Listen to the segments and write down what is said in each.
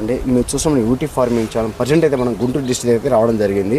అండి మీరు చూసిన యూటీ ఫార్మింగ్ ఛానల్ ప్రజెంట్ అయితే మనం గుంటూరు డిస్ట్రిక్ట్ అయితే రావడం జరిగింది.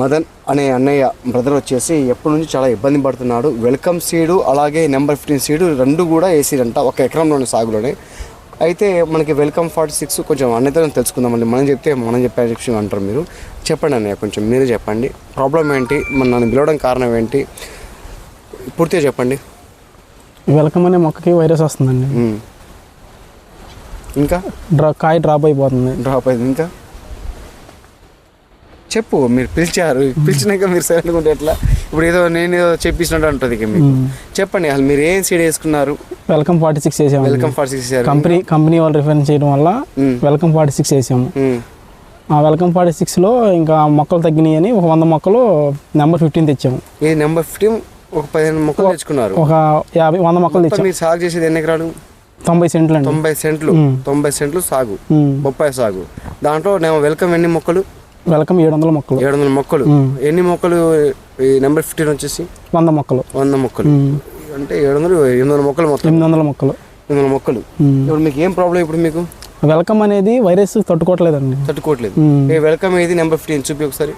మదన్ అనే అన్నయ్య బ్రదర్ వచ్చేసి ఎప్పటి నుంచి చాలా ఇబ్బంది పడుతున్నాడు. వెల్కమ్ సీడు అలాగే నెంబర్ ఫిఫ్టీన్ సీడు రెండు కూడా వేసిరంట ఒక ఎకరంలోని సాగులోనే. అయితే మనకి వెల్కమ్ ఫార్టీ సిక్స్ కొంచెం అన్నయ్యతో తెలుసుకుందామండి. మనం చెప్తే మనం చెప్పే విషయం అంటారు మీరు. చెప్పండి అన్నయ్య కొంచెం మీరే చెప్పండి. ప్రాబ్లం ఏంటి? మన నన్ను పిలవడం కారణం ఏంటి? పూర్తిగా చెప్పండి. వెల్కమ్ అనే మొక్కకి వైరస్ వస్తుందండి. ఇంకా? డ్రా కాయ డ్రాప్ అయిపోతుంది. డ్రాప్ అయింది ఇంకా? చెప్పు మీరు పిలిచారు. పిలిచినాక మీరు సైలెంట్గా ఉంటే ఎట్లా? ఇప్పుడు ఏదో నేను ఏదో చెప్పిస్తున్నట్టు ఉంటుంది ఇక మీకు. చెప్పండి అసలు మీరు ఏం సీడ్ వేసుకున్నారు? వెల్కమ్ ఫార్టీ సిక్స్ వేసాము welcome four six company company వాళ్ళు రిఫరెన్స్ చేయడం వల్ల. వెల్కమ్ ఫార్టీ సిక్స్ వేసాము ఆ వెల్కమ్ ఫార్టీ సిక్స్లో ఇంకా మొక్కలు తగ్గినాయి అని ఒక వంద మొక్కలు నెంబర్ ఫిఫ్టీన్ తెచ్చాము. ఈ నెంబర్ ఫిఫ్టీన్? ఒక పదిహేను మొక్కలు తెచ్చుకున్నారు. ఒక యాభై వంద మొక్కలు తెచ్చాము. మీరు సాగు చేసేది ఎన్ని ఎకరాలు? తొంభై సెంట్లు తొంభై సెంట్లు. తొంభై సెంట్లు సాగు. బొప్పాయి సాగు. దాంట్లో నేను వెల్కమ్ ఎన్ని మొక్కలు? వెల్కమ్ ఏడు వందల మొక్కలు. ఏడు వందల మొక్కలు. ఎన్ని మొక్కలు ఈ నెంబర్ ఫిఫ్టీన్ వచ్చేసి? వంద మొక్కలు. వంద మొక్కలు. అంటే ఏడు వందలు ఎనిమిది వందల మొక్కలు మొత్తం. ఎనిమిది వందల మొక్కలు. ఎనిమిది వందల మొక్కలు. ఇప్పుడు మీకు ఏం ప్రాబ్లం ఇప్పుడు మీకు? వెల్కమ్ అనేది వైరస్ తట్టుకోవట్లేదండి. తట్టుకోవట్లేదు. వెల్కమ్ ఏది? నెంబర్ ఫిఫ్టీన్ చూపి ఒకసారి.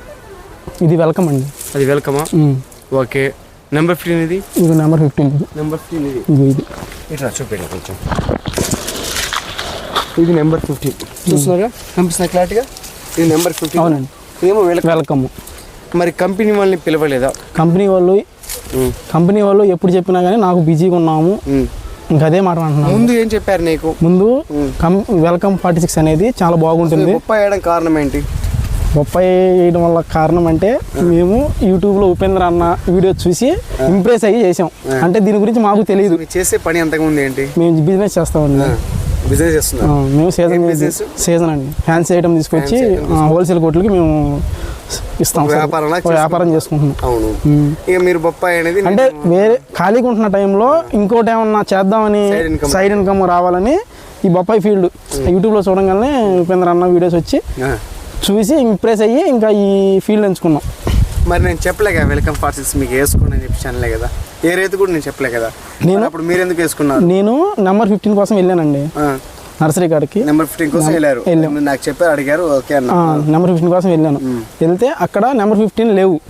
ఇది వెల్కమ్ అండి. అది వెల్కమా. ఓకే. నెంబర్ ఫిఫ్టీన్ ఇది? ఇది నెంబర్ ఫిఫ్టీన్ నెంబర్ ఫిఫ్టీన్ ఇది. ఇది ఇది. ఇట్లా చూపించండి కొంచెం. ఇది నెంబర్ ఫిఫ్టీన్ చూస్తున్నారా కనిపిస్తున్నా క్లారిటీగా? ఇది నెంబర్ ఫిఫ్టీన్ అవునండి. ఇదేమో వెల్కమ్ వెల్కమ్. మరి కంపెనీ వాళ్ళని పిలవలేదా? కంపెనీ వాళ్ళు మ్మ్. కంపెనీ వాళ్ళు ఎప్పుడు చెప్పినా కానీ నాకు బిజీగా ఉన్నాము. మ్మ్. ఇంకా అదే మాట అంటున్నాను. ముందు ఏం చెప్పారు నీకు? ముందు కం వెల్కమ్ ఫార్టీ సిక్స్ అనేది చాలా బాగుంటుంది. ముప్పై వేయడం కారణం ఏంటి? బొప్పాయి వేయడం వల్ల కారణం అంటే మేము యూట్యూబ్లో ఉపేంద్ర అన్న వీడియో చూసి ఇంప్రెస్ అయ్యి చేసాం అంటే దీని గురించి మాకు తెలియదు. చేసే పని అంతకుముందు ఏంటి? మేము బిజినెస్ చేస్తామండి. బిజినెస్ మేము సీజన్? సీజన్ అండి. ఫ్యాన్సీ ఐటమ్ తీసుకొచ్చి హోల్సేల్ కోట్లకి మేము ఇస్తాం వ్యాపారం చేసుకుంటున్నాం. అవును. మ్మ్. ఇక మీరు బొప్పాయి అనేది అంటే వేరే ఖాళీగా ఉంటున్న టైంలో ఇంకోటి ఏమన్నా చేద్దామని. సైడ్ ఇన్కమ్ రావాలని ఈ బొప్పాయి ఫీల్డ్ యూట్యూబ్లో చూడంగానే ఉపేంద్ర అన్న వీడియోస్ వచ్చి. చూసి ఇంప్రెస్ అయ్యి ఇంకా ఈ ఫీల్డ్ ఎంచుకున్నాం. మరి నేను చెప్పలే కదా వెల్కమ్ ఫార్సెస్ మీకు వేసుకోండి అని చెప్పి అనలే కదా. ఏ రేటు కూడా నేను చెప్పలే కదా. నేను- అప్పుడు మీరు ఎందుకు వేసుకున్నారు? నేను నెంబర్ ఫిఫ్టీన్ కోసం వెళ్ళానండి. నర్సరీ కాడికి. నెంబర్ ఫిఫ్టీన్ కోసం వెళ్ళారు. నాకు చెప్పారు అడిగారు ఓకే అన్న నెంబర్ ఫిఫ్టీన్ కోసం వెళ్ళాను. వెళ్తే అక్కడ నెంబర్ ఫిఫ్టీన్ లేవు.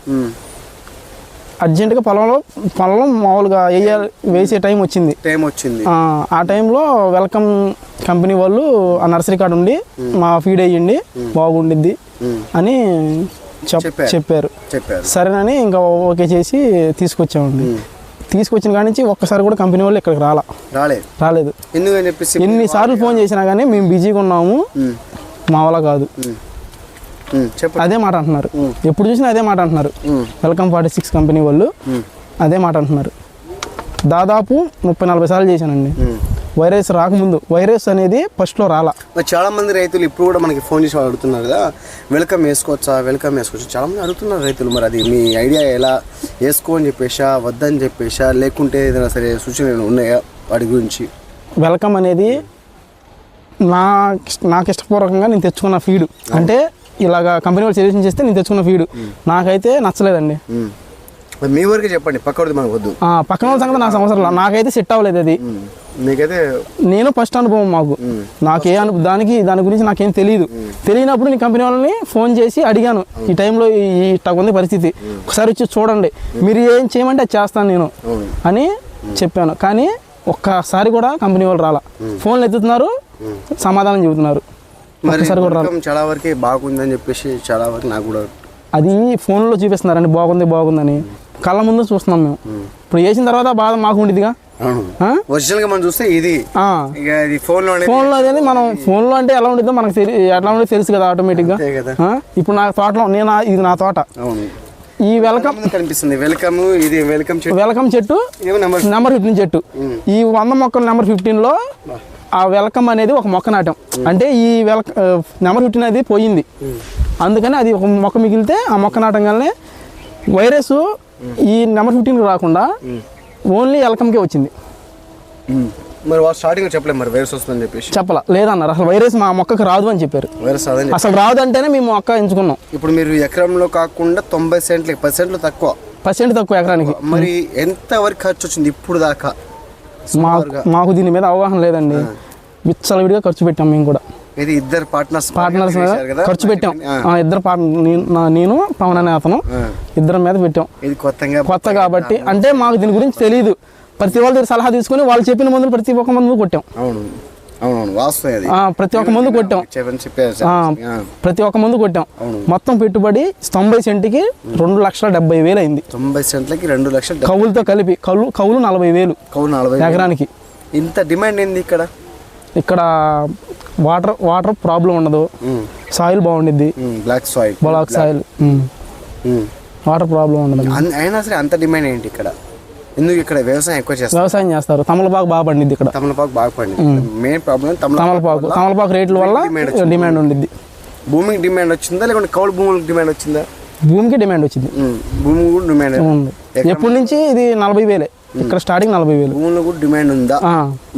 అర్జెంటుగా పొలంలో పొలం మామూలుగా వేయాలి వేసే టైం వచ్చింది. టైం వచ్చింది. ఆ, టైంలో వెల్కమ్ కంపెనీ వాళ్ళు ఆ నర్సరీ కార్డు ఉండి మా ఫీడ్ అయ్యండి బాగుండిద్ది. అని చెప్ చెప్పారు. సరేనని ఇంకా ఓకే చేసి తీసుకొచ్చామండి. తీసుకొచ్చిన కాడి నుంచి ఒక్కసారి కూడా కంపెనీ వాళ్ళు ఇక్కడికి రాలా. రాలే రాలేదు. ఎందుకని చెప్పేసి ఎన్నిసార్లు ఫోన్ చేసినా కానీ మేము బిజీగా ఉన్నాము. మా వల్ల కాదు. అదే మాట అంటున్నారు. ఎప్పుడు చూసినా అదే మాట అంటున్నారు. వెల్కమ్ ఫార్టీ సిక్స్ కంపెనీ వాళ్ళు అదే మాట అంటున్నారు. దాదాపు ముప్పై నలభై సార్లు చేశానండి. వైరస్ రాకముందు వైరస్ అనేది ఫస్ట్లో రాలా. చాలా మంది రైతులు ఇప్పుడు కూడా మనకి ఫోన్ చేసి అడుగుతున్నారు కదా వెల్కమ్ వేసుకోవచ్చా? వెల్కమ్ వేసుకోవచ్చు? చాలా మంది అడుగుతున్నారు రైతులు. మరి అది మీ ఐడియా ఎలా? వేసుకో అని చెప్పేసా వద్దని చెప్పేసా లేకుంటే ఏదైనా సరే సూచనలు ఉన్నాయా వాటి గురించి? వెల్కమ్ అనేది నా నాకు ఇష్టపూర్వకంగా నేను తెచ్చుకున్న ఫీడ్ అంటే ఇలాగా కంపెనీ వాళ్ళు సజెషన్ చేస్తే నేను తెచ్చుకున్న ఫీడ్ నాకైతే నచ్చలేదండి. మీ వరకే చెప్పండి పక్కడిది మనకు వద్దు. పక్కన వాళ్ళ సంగతి నాకు అవసరం లేదు నాకైతే సెట్ అవ్వలేదు అది. మీకైతే నేను ఫస్ట్ అనుభవం మాకు. నాకే అను దానికి దాని గురించి నాకేం తెలియదు తెలియనప్పుడు నేను కంపెనీ వాళ్ళని ఫోన్ చేసి అడిగాను. ఈ టైంలో ఈ ఇట్లా ఉంది పరిస్థితి. ఒకసారి వచ్చి చూడండి. మీరు ఏం చేయమంటే అది చేస్తాను నేను అని చెప్పాను. కానీ ఒక్కసారి కూడా కంపెనీ వాళ్ళు రాలా. ఫోన్లు ఎత్తుతున్నారు. సమాధానం చెబుతున్నారు. మరి చాలా వరకే బాగుందని చెప్పేసి చాలా వరకు నాకు కూడా అది ఫోన్లో చూపిస్తున్నారండి బాగుంది బాగుందని. కళ్ళ ముందు చూస్తున్నాం మేము. ఇప్పుడు వేసిన తర్వాత బాధ మాకు ఆ? ఒరిజినల్గా మనం చూస్తే ఇది. ఫోన్లో అనేది ఫోన్లో అనేది మనం ఫోన్లో అంటే ఎలా ఉంటుందో మనకు ఎట్లా ఉంటుందో తెలుసు కదా ఆటోమేటిక్గా అంతే కదా. ఆ? ఇప్పుడు నా తోటలో నేను ఇది నా తోట. ఈ వెల్కమ్ కనిపిస్తుంది. వెల్కమ్ ఇది వెల్కమ్ చెట్టు. వెల్కమ్ చెట్టు నెంబర్ నెంబర్ ఫిఫ్టీన్ చెట్టు. ఈ వంద మొక్కల నెంబర్ ఫిఫ్టీన్లో ఆ వెల్కమ్ అనేది ఒక మొక్క నాటాం. అంటే ఈ వెల్క నెంబర్ ఫిఫ్టీన్ అనేది పోయింది. అందుకని అది ఒక మొక్క మిగిలితే ఆ మొక్క నాటంగానే వైరస్ ఈ నెంబర్ ఫిఫ్టీన్కి రాకుండా ఓన్లీ వెల్కమ్కే వచ్చింది. మరి స్టార్టింగ్ చెప్పలేదు మరి వైరస్ వస్తుందని చెప్పేసి. చెప్పలా లేదన్నారు. అసలు వైరస్ మా మొక్కకు రాదు అని చెప్పారు. వైరస్ అదని అసలు రాదు అంటేనే మేము మొక్క ఎంచుకున్నాం. ఇప్పుడు మీరు ఎకరంలో కాకుండా తొంభై సెంట్లు పది సెంట్లు తక్కువ. పర్సెంట్ తక్కువ ఎకరానికి. మరి ఎంత వరకు ఖర్చు వచ్చింది ఇప్పుడు దాకా? మాకు దీని మీద అవగాహన లేదండి. విచ్చలవిడిగా ఖర్చు పెట్టాం మేము కూడా. ఇది ఇద్దరు పార్ట్నర్స్ పార్ట్నర్స్ మీద ఖర్చు పెట్టాం. ఇద్దరు పార్ట్నర్ నేను పవన్ అనే అతను. ఇద్దరం మీద పెట్టాం. ఇది కొత్తగా కొత్త కాబట్టి. అంటే మాకు దీని గురించి తెలియదు ప్రతి వాళ్ళ దగ్గర సలహా తీసుకుని వాళ్ళు చెప్పిన మందులు ప్రతి ఒక్క మందు కొట్టాం. అవును. ప్రతి ఒక్క మందు కొట్టాం. ప్రతి ఒక్క మందు కొట్టాం. మొత్తం పెట్టుబడి తొంభై సెంట్కి రెండు లక్షల డెబ్బై వేలు అయింది. తొంభై సెంట్లకి రెండు లక్షలు. కవులతో కలిపి కౌలు కవులు నలభై వేలు కౌలు నలభై ఎకరానికి. ఇంత డిమాండ్ ఏంది ఇక్కడ? ఇక్కడ వాటర్ వాటర్ ప్రాబ్లం ఉండదు. సాయిల్ బాగుండిద్ది. Black soil. Black soil. Water problem ఉండదు. అయినా సరే అంత డిమాండ్ ఏంటి ఇక్కడ? ఎందుకు ఇక్కడ వ్యవసాయం ఎక్కువ చేస్తారు? వ్యవసాయం చేస్తారు. తమలపాకు బాగా పండిద్ది ఇక్కడ. తమలపాకు బాగా పండింది మెయిన్ ప్రాబ్లం తమలపాకు తమలపాకు. రేట్ల వల్ల. డిమాండ్ ఉండిద్ది. భూమికి డిమాండ్ వచ్చిందా? లేకుంటే కౌలు భూములకు డిమాండ్ వచ్చిందా? భూమికి డిమాండ్ వచ్చింది. భూమి కూడా డిమాండ్ ఉంది. ఎప్పటి నుంచి? ఇది నలభై వేలే. ఇక్కడ స్టార్టింగ్ నలభై వేలు. భూములకు కూడా డిమాండ్ ఉందా?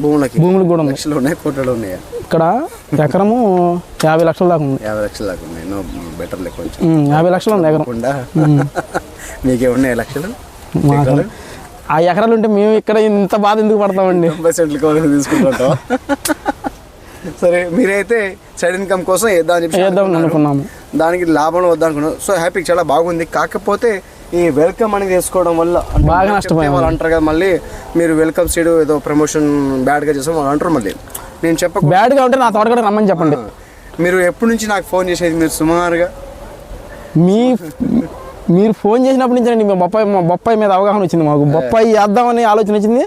భూములకి? భూములకు కూడా ఉంది. లక్షలు ఉన్నాయి? కోట్లు ఉన్నాయా? ఇక్కడ ఎకరము యాభై లక్షల దాకా ఉంది. యాభై లక్షల దాకా ఉన్నాయి. నో బెటర్ కొంచెం. ఉమ్, యాభై లక్షలు ఉంది ఎకరం. మీకే ఉన్నాయి లక్షలు? ఆ ఎకరాలు ఉంటే మేము ఇక్కడ ఇంత బాధ ఎందుకు పడతామండి? తొంభై సెంట్లు తీసుకుంటాం సరే మీరైతే సైడ్ ఇన్కమ్ కోసం వేద్దాం అని చెప్పి వేద్దాం అనుకున్నాము. దానికి లాభం వద్దనుకున్నాం. సో హ్యాపీ చాలా బాగుంది. కాకపోతే ఈ వెల్కమ్ అనేది వేసుకోవడం వల్ల బాగా నష్టపోయాం. వాళ్ళు అంటారు కదా మళ్ళీ మీరు వెల్కమ్ సైడ్ ఏదో ప్రమోషన్ బ్యాడ్గా చేసాం వాళ్ళు అంటారు మళ్ళీ. నేను చెప్పక బ్యాడ్గా ఉంటే నా తోటకడ రమ్మని చెప్పండి. మీరు ఎప్పటి నుంచి నాకు ఫోన్ చేసేది మీరు సుమారుగా? మీ మీరు ఫోన్ చేసినప్పటి నుంచి అండి మీ బొప్పాయి మా బొప్పాయి మీద అవగాహన వచ్చింది మాకు. బొప్పాయి వేద్దామని ఆలోచన వచ్చింది.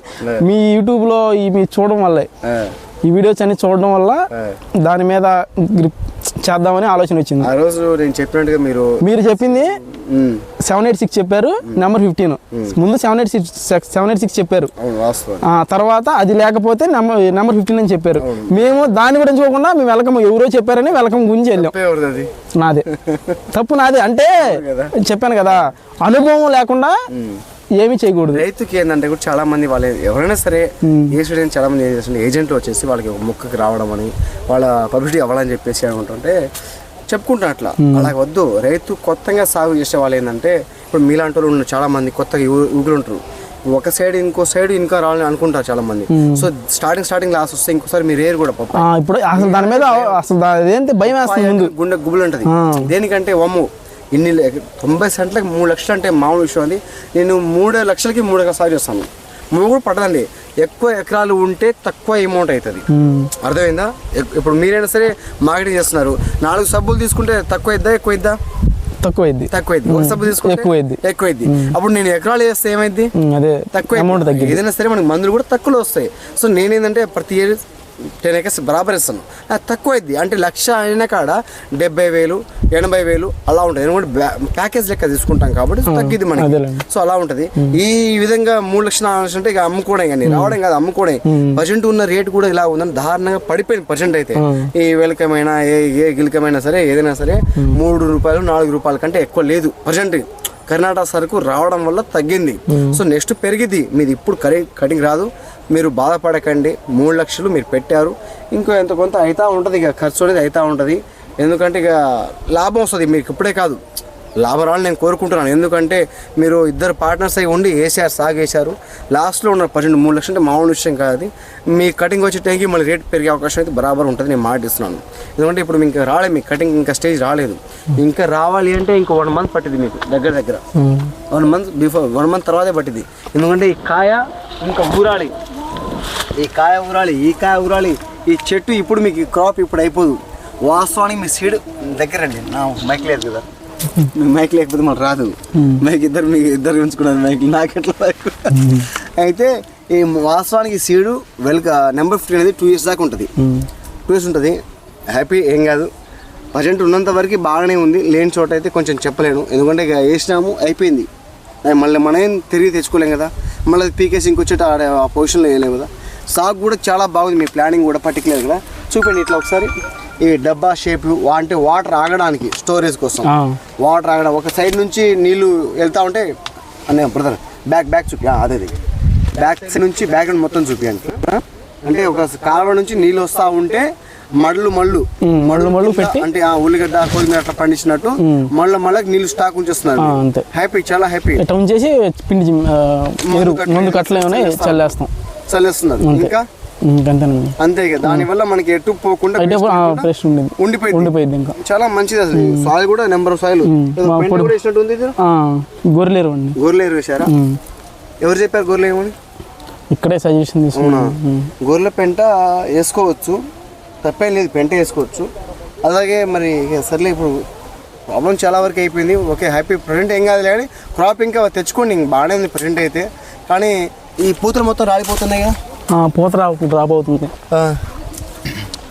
మీ యూట్యూబ్లో ఈ మీ చూడడం వల్లే. ఈ వీడియోస్ అన్ని చూడడం వల్ల. దాని మీద గ్రిప్ చేద్దామని ఆలోచన వచ్చింది. ఆ రోజు నేను చెప్పినట్టుగా మీరు మీరు చెప్పింది సెవెన్ ఎయిట్ సిక్స్ చెప్పారు నెంబర్ ఫిఫ్టీన్. ముందు seven eight six seven eight six చెప్పారు. ఆ తర్వాత అది లేకపోతే నెంబర్ నెంబర్ ఫిఫ్టీన్ అని చెప్పారు. మేము దాని గురించి పోకుండా మేము వెల్కమ్ ఎవరో చెప్పారని వెల్కమ్ గురించి వెళ్ళాం. నాదే. తప్పు నాదే. అంటే. చెప్పాను కదా. అనుభవం లేకుండా ఏమీ చేయకూడదు. రైతుకి ఏంటంటే కూడా చాలా మంది వాళ్ళు ఎవరైనా సరే ఏ స్టూడెంట్ చాలా మంది ఏం చేస్తుంటే ఏజెంట్లు వచ్చేసి వాళ్ళకి మొక్కకి రావడం అని వాళ్ళ పబ్లిసిటీ అవ్వాలని చెప్పేసి అనుకుంటుంటే చెప్పుకుంటాను అట్లా. అలా వద్దు. రైతు కొత్తగా సాగు చేసే వాళ్ళు ఏంటంటే ఇప్పుడు మీలాంటి వాళ్ళు చాలా మంది కొత్తగా ఊగులు ఉంటారు. ఒక సైడ్ ఇంకో సైడ్ ఇంకా రావాలని అనుకుంటారు చాలా మంది. సో స్టార్టింగ్ స్టార్టింగ్ లాస్ వస్తే ఇంకోసారి మీరు ఏరు కూడా ఇప్పుడు అసలు దాని మీద అసలు భయం ముందు. గుండె గుబులు ఉంటుంది. దేనికంటే వమ్ము ఇన్ని తొంభై సెంట్లకి మూడు లక్షలు అంటే మామూలు విషయం అది. నేను మూడు లక్షలకి మూడు సాగు చేస్తాను మూడు కూడా పట్టదండి. ఎక్కువ ఎకరాలు ఉంటే తక్కువ అమౌంట్ అవుతుంది. అర్థమైందా? ఇప్- ఇప్పుడు మీరైనా సరే మార్కెటింగ్ చేస్తున్నారు. నాలుగు సబ్బులు తీసుకుంటే తక్కువ ఇద్దా ఎక్కువ ఇద్దా తక్కువ అయింది తక్కువ ఒక సబ్బు తీసుకుంటే ఎక్కువ అయింది. ఎక్కువ ఇద్ది అప్పుడు నేను ఎకరాలు వేస్తే ఏమైంది అదే తక్కువ అమౌంట్ తగ్గింది ఏదైనా సరే మనకి మందులు కూడా తక్కువలో వస్తాయి. సో నేనేంటంటే ప్రతి ఇయర్ టెన్ ఎకర్స్ బరాబర్ ఇస్తాను. అది తక్కువ అయింది అంటే లక్ష అయిన కాడ డెబ్బై వేలు ఎనభై వేలు అలా ఉంటుంది ఎందుకంటే ప్యాకేజ్ లెక్క తీసుకుంటాం కాబట్టి తగ్గిద్ది మనకి. సో అలా ఉంటుంది. ఈ విధంగా మూడు లక్షల నాలుగు అంటే ఇక అమ్ముకోవడం కానీ రావడం కాదు అమ్ముకోవడం. పర్సెంట్ ఉన్న రేట్ కూడా ఇలా ఉందని దారుణంగా పడిపోయింది పర్సెంట్ అయితే. ఈ వెలకమైనా ఏ ఏ గిలకమైనా సరే ఏదైనా సరే మూడు రూపాయలు నాలుగు రూపాయల కంటే ఎక్కువ లేదు. పర్సెంట్ కర్ణాటక సరుకు రావడం వల్ల తగ్గింది. సో నెక్స్ట్ పెరిగిద్ది. మీది ఇప్పుడు కటింగ్ రాదు. మీరు బాధపడకండి. మూడు లక్షలు మీరు పెట్టారు. ఇంకో ఎంత కొంత అవుతా ఉంటుంది ఇక ఖర్చు అనేది అవుతా ఉంటుంది. ఎందుకంటే ఇక లాభం వస్తుంది. మీకు ఇప్పుడే కాదు. లాభం రావాలని నేను కోరుకుంటున్నాను. ఎందుకంటే మీరు ఇద్దరు పార్ట్నర్స్ అయి ఉండి వేసారు సాగేశారు. లాస్ట్లో ఉన్న పర్సెంట్ మూడు లక్షలు అంటే మామూలు విషయం కాదు. మీ కటింగ్ వచ్చే టైంకి మళ్ళీ రేట్ పెరిగే అవకాశం అయితే బరాబర్ ఉంటుంది నేను మాటిస్తున్నాను ఎందుకంటే ఇప్పుడు మీకు ఇంకా రాలేదు మీ కటింగ్ ఇంకా స్టేజ్ రాలేదు. ఇంకా రావాలి అంటే ఇంకో వన్ మంత్ పట్టింది మీకు దగ్గర దగ్గర. One month before one month తర్వాతే పట్టింది. ఎందుకంటే ఈ కాయ ఇంకా ఊరాలి. ఈ కాయ ఊరాలి ఈ కాయ ఊరాలి. ఈ చెట్టు ఇప్పుడు మీకు క్రాప్ ఇప్పుడు అయిపోదు. వాస్తవానికి మీ సీడ్ దగ్గరండి నా మైక్ లేదు కదా. మీ మైక్ లేకపోతే మనకు రాదు. మైక్ ఇద్దరు మీకు ఇద్దరు ఉంచుకున్నారు మైక్ నాకెట్లా మైక్ అయితే ఈ వాస్తవానికి సీడు వెల్క నెంబర్ ఫిఫ్టీన్ అనేది టూ ఇయర్స్ దాకా ఉంటుంది. టూ ఇయర్స్ ఉంటుంది. హ్యాపీ ఏం కాదు. ప్రజెంట్ ఉన్నంత వరకు బాగానే ఉంది. లేని చోట అయితే కొంచెం చెప్పలేను. ఎందుకంటే ఇక వేసినాము అయిపోయింది. మళ్ళీ మనం ఏం తిరిగి తెచ్చుకోలేం కదా. మళ్ళీ పీకేసి ఇంకొచ్చేట ఆడే ఆ పొజిషన్లో వేయలేము కదా. సాగు కూడా చాలా బాగుంది. మీ ప్లానింగ్ కూడా పర్టికులర్ కదా చూపండి ఇట్లా ఒకసారి. ఈ డబ్బా షేప్ అంటే వాటర్ ఆగడానికి స్టోరేజ్ కోసం. వాటర్ ఆగడం. ఒక సైడ్ నుంచి నీళ్ళు వెళ్తా ఉంటే అనే బ్రదర్ బ్యాక్ బ్యాక్ చూపి. అదే బ్యాక్ నుంచి బ్యాక్ మొత్తం చూపియండి? అంటే ఒక కాలువ నుంచి నీళ్ళు వస్తా ఉంటే మళ్ళు మళ్ళు. మళ్ళు మళ్ళు పెట్టి. అంటే ఆ ఉల్లిగడ్డ కొత్తిమీర అట్లా పండించినట్టు మళ్ళీ మళ్ళీ నీళ్ళు స్టాక్ ఉంచేస్తున్నారు. అంతే. హ్యాపీ చాలా హ్యాపీ ఉంచేసి పిండి ముందు చల్లేస్తాం. చల్లేస్తున్నారు. ఇంకా? ఇంకంతేనండి అంతే ఇక. దానివల్ల మనకి ఎటు పోకుండా ఫ్రెష్ ఉండేది ఉండిపోయింది. ఉండిపోయింది ఇంకా. చాలా మంచిది అసలు. సాయిల్ కూడా నెంబర్ సాయిల్ మా పెంట కూడా వేసినట్టు ఉంది ఇది? ఆ, గొర్రెలేరు అండి. గొర్రెలు వేసారా. ఎవరు చెప్పారు గొర్రెలు ఏమని ఇక్కడే సజెషన్ తీసుకున్నాను. ఉమ్. గొర్రెల పెంట వేసుకోవచ్చు. తప్పేం లేదు పెంట వేసుకోవచ్చు. అలాగే మరి సర్లే ఇప్పుడు ప్రాబ్లం చాలా వరకు అయిపోయింది. ఓకే హ్యాపీ ప్రజెంట్ ఏం కాదు కానీ క్రాప్ ఇంకా తెచ్చుకోండి. ఇంక బాగానే ఉంది ప్రజెంట్ అయితే. కానీ ఈ పూతలు మొత్తం రాలిపోతున్నాయి కదా? పూత రా డ్రాప్ అవుతుంది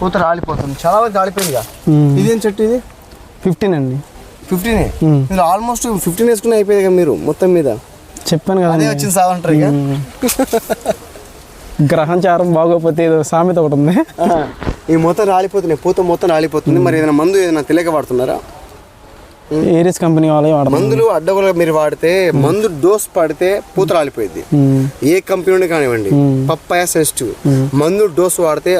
పూత రాలిపోతుంది. చాలా వరకు రాలిపోయింది కదా ఉమ్. ఇదేం చెట్టు ఇది? ఫిఫ్టీన్ అండి. ఫిఫ్టీనే. మీరు ఆల్మోస్ట్ ఫిఫ్టీన్ వేసుకుని అయిపోయింది కదా మీరు మొత్తం మీద? చెప్పాను అదే కదండి వచ్చింది సాగుంటారు ఇక. గ్రహం చారం బాగోకపోతే ఏదో సామెత ఒకటి ఉంది. ఈ మొత్తం రాలిపోతున్నాయి. పూత మొత్తం రాలిపోతుంది. మరి ఏదైనా మందు ఏదైనా తెలియక వాడుతున్నారా? ఏరియస్ కంపెనీ వాళ్ళే వాడతాం మందులు అడ్డగోలు మీరు వాడితే మందు డోస్ పడితే పూత రాలిపోయింది. ఏ కంపెనీ కానివ్వండి పప్పాయ సెన్సిటివ్ మందు డోస్ వాడితే